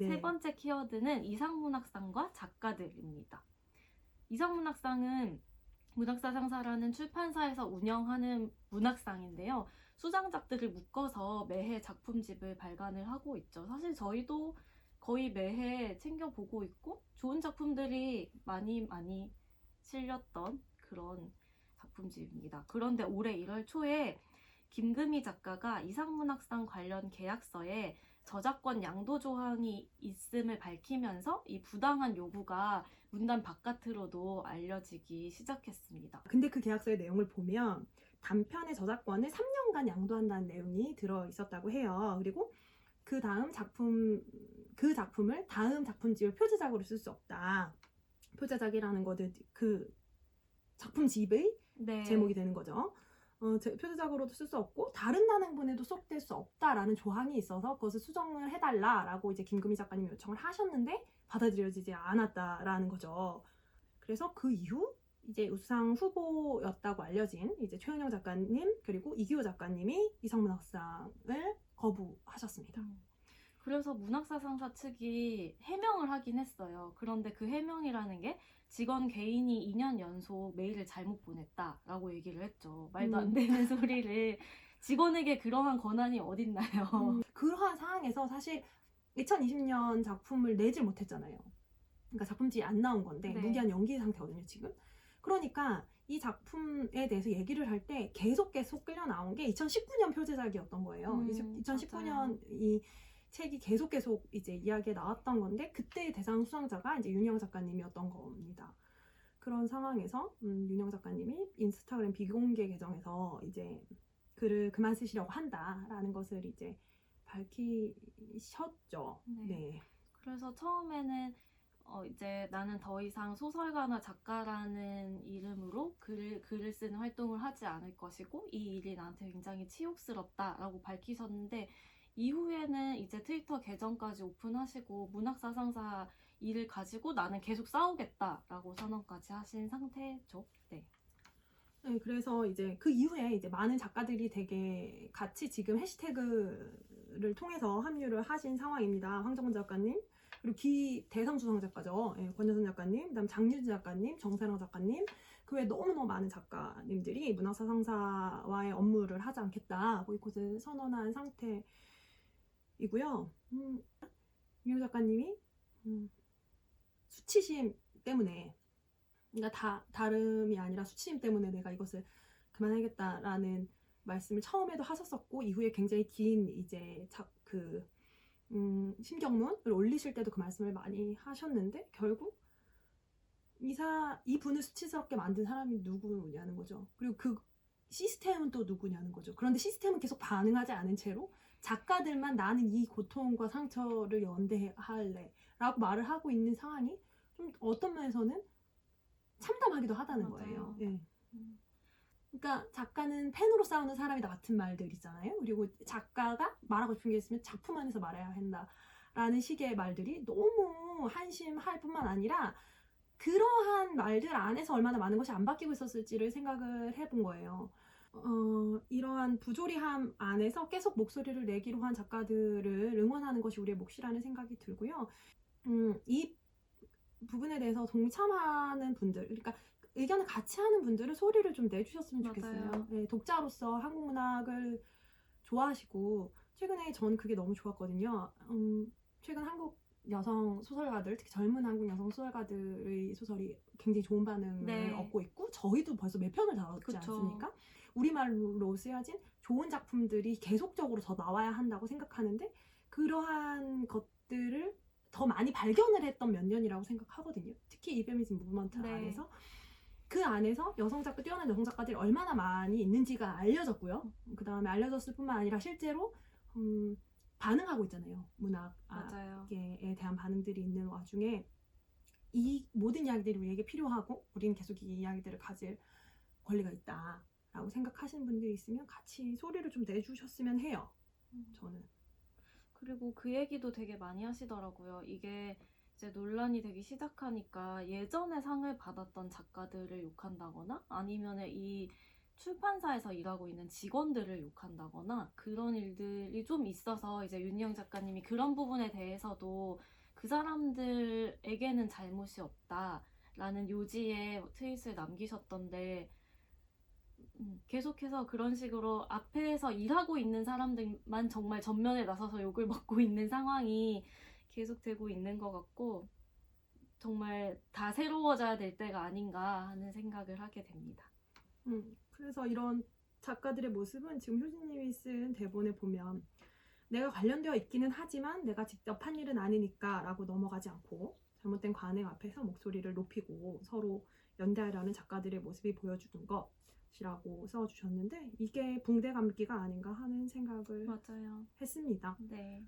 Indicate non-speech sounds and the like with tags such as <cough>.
네. 세 번째 키워드는 이상문학상과 작가들입니다. 이상문학상은 문학사 상사라는 출판사에서 운영하는 문학상인데요. 수장작들을 묶어서 매해 작품집을 발간을 하고 있죠. 사실 저희도 거의 매해 챙겨보고 있고 좋은 작품들이 많이 많이 실렸던 그런 작품집입니다. 그런데 올해 1월 초에 김금희 작가가 이상문학상 관련 계약서에 저작권 양도 조항이 있음을 밝히면서 이 부당한 요구가 문단 바깥으로도 알려지기 시작했습니다. 근데 그 계약서의 내용을 보면 단편의 저작권을 3년간 양도한다는 내용이 들어 있었다고 해요. 그리고 그 다음 작품 그 작품을 다음 작품집의 표제작으로 쓸 수 없다. 표제작이라는 것은 그 작품집의 네. 제목이 되는 거죠. 어, 제- 표제작으로도 쓸 수 없고 다른 단행본에도 수록될 수 없다라는 조항이 있어서 그것을 수정을 해달라라고 이제 김금희 작가님 이 요청을 하셨는데 받아들여지지 않았다라는 거죠. 그래서 그 이후 이제 우수상 후보였다고 알려진 이제 최은영 작가님 그리고 이기호 작가님이 이상문학상을 거부하셨습니다. 음. 그래서 문학사 상사 측이 해명을 하긴 했어요. 그런데 그 해명이라는 게 직원 개인이 2년 연속 메일을 잘못 보냈다라고 얘기를 했죠. 말도 안 음. 되는 <laughs> 소리를 직원에게 그러한 권한이 어딨나요? 음, 그러한 상황에서 사실 2020년 작품을 내질 못했잖아요. 그러니까 작품집이 안 나온 건데 네. 무기한 연기 상태거든요 지금. 그러니까 이 작품에 대해서 얘기를 할 때 계속 계속 끌려 나온 게 2019년 표제작이었던 거예요. 음, 2019년 맞아요. 이 책이 계속 계속 이제 이야기에 나왔던 건데 그때 대상 수상자가 이제 윤영 작가님이었던 겁니다. 그런 상황에서 음, 윤영 작가님이 인스타그램 비공개 계정에서 이제 글을 그만 쓰시려고 한다라는 것을 이제 밝히셨죠. 네. 네. 그래서 처음에는 어 이제 나는 더 이상 소설가나 작가라는 이름으로 글, 글을 쓰는 활동을 하지 않을 것이고 이 일이 나한테 굉장히 치욕스럽다라고 밝히셨는데 이후에는 이제 트위터 계정까지 오픈하시고 문학사상사 일을 가지고 나는 계속 싸우겠다라고 선언까지 하신 상태죠. 네. 네, 그래서 이제 그 이후에 이제 많은 작가들이 되게 같이 지금 해시태그를 통해서 합류를 하신 상황입니다. 황정은 작가님, 그리고 기 대상 수상 작가죠. 예, 권여선 작가님, 그다음 장유진 작가님, 정세랑 작가님, 그 외에 너무너무 많은 작가님들이 문학사 상사와의 업무를 하지 않겠다 보이콧을 선언한 상태 이고요. 음, 윤 작가님이 음, 수치심 때문에 그러니까 다 다름이 아니라 수치심 때문에 내가 이것을 그만하겠다라는 말씀을 처음에도 하셨었고 이후에 굉장히 긴 이제 그 음, 심경문을 올리실 때도 그 말씀을 많이 하셨는데 결국 이사 이 분을 수치스럽게 만든 사람이 누구냐는 거죠. 그리고 그 시스템은 또 누구냐는 거죠. 그런데 시스템은 계속 반응하지 않은 채로 작가들만 나는 이 고통과 상처를 연대할래 라고 말을 하고 있는 상황이 좀 어떤 면에서는 참담하기도 하다는 맞아요. 거예요. 예. 음. 그러니까 작가는 펜으로 싸우는 사람이다 같은 말들 있잖아요. 그리고 작가가 말하고 싶은 게 있으면 작품 안에서 말해야 한다 라는 식의 말들이 너무 한심할 뿐만 아니라 그러한 말들 안에서 얼마나 많은 것이 안 바뀌고 있었을지를 생각을 해본 거예요. 어, 이러한 부조리함 안에서 계속 목소리를 내기로 한 작가들을 응원하는 것이 우리의 몫이라는 생각이 들고요. 음, 이 부분에 대해서 동참하는 분들, 그러니까 의견을 같이 하는 분들은 소리를 좀 내주셨으면 좋겠어요. 네, 독자로서 한국 문학을 좋아하시고 최근에 전 그게 너무 좋았거든요. 음, 최근 한국 여성 소설가들, 특히 젊은 한국 여성 소설가들의 소설이 굉장히 좋은 반응을 네. 얻고 있고 저희도 벌써 몇 편을 다뤘지 그쵸. 않습니까? 우리말로 쓰여진 좋은 작품들이 계속적으로 더 나와야 한다고 생각하는데 그러한 것들을 더 많이 발견을 했던 몇 년이라고 생각하거든요. 특히 이 페미니즘 무브먼트 네. 안에서 그 안에서 여성 작가 뛰어난 여성 작가들이 얼마나 많이 있는지가 알려졌고요. 그 다음에 알려졌을 뿐만 아니라 실제로 음, 반응하고 있잖아요. 문학에 맞아요. 대한 반응들이 있는 와중에 이 모든 이야기들이 우리에게 필요하고 우리는 계속 이 이야기들을 가질 권리가 있다라고 생각하시는 분들이 있으면 같이 소리를 좀 내주셨으면 해요. 음. 저는. 그리고 그 얘기도 되게 많이 하시더라고요. 이게 이제 논란이 되기 시작하니까 예전에 상을 받았던 작가들을 욕한다거나 아니면은 이 출판사에서 일하고 있는 직원들을 욕한다거나 그런 일들이 좀 있어서 이제 윤희영 작가님이 그런 부분에 대해서도 그 사람들에게는 잘못이 없다 라는 요지의 트윗을 남기셨던데 음, 계속해서 그런 식으로 앞에서 일하고 있는 사람들만 정말 전면에 나서서 욕을 먹고 있는 상황이 계속되고 있는 것 같고 정말 다 새로워져야 될 때가 아닌가 하는 생각을 하게 됩니다. 음, 그래서 이런 작가들의 모습은 지금 효진님이 쓴 대본에 보면 내가 관련되어 있기는 하지만 내가 직접 한 일은 아니니까 라고 넘어가지 않고 잘못된 관행 앞에서 목소리를 높이고 서로 연대하려는 작가들의 모습이 보여주는 것이라고 써주셨는데 이게 붕대 감기가 아닌가 하는 생각을 맞아요. 했습니다. 네.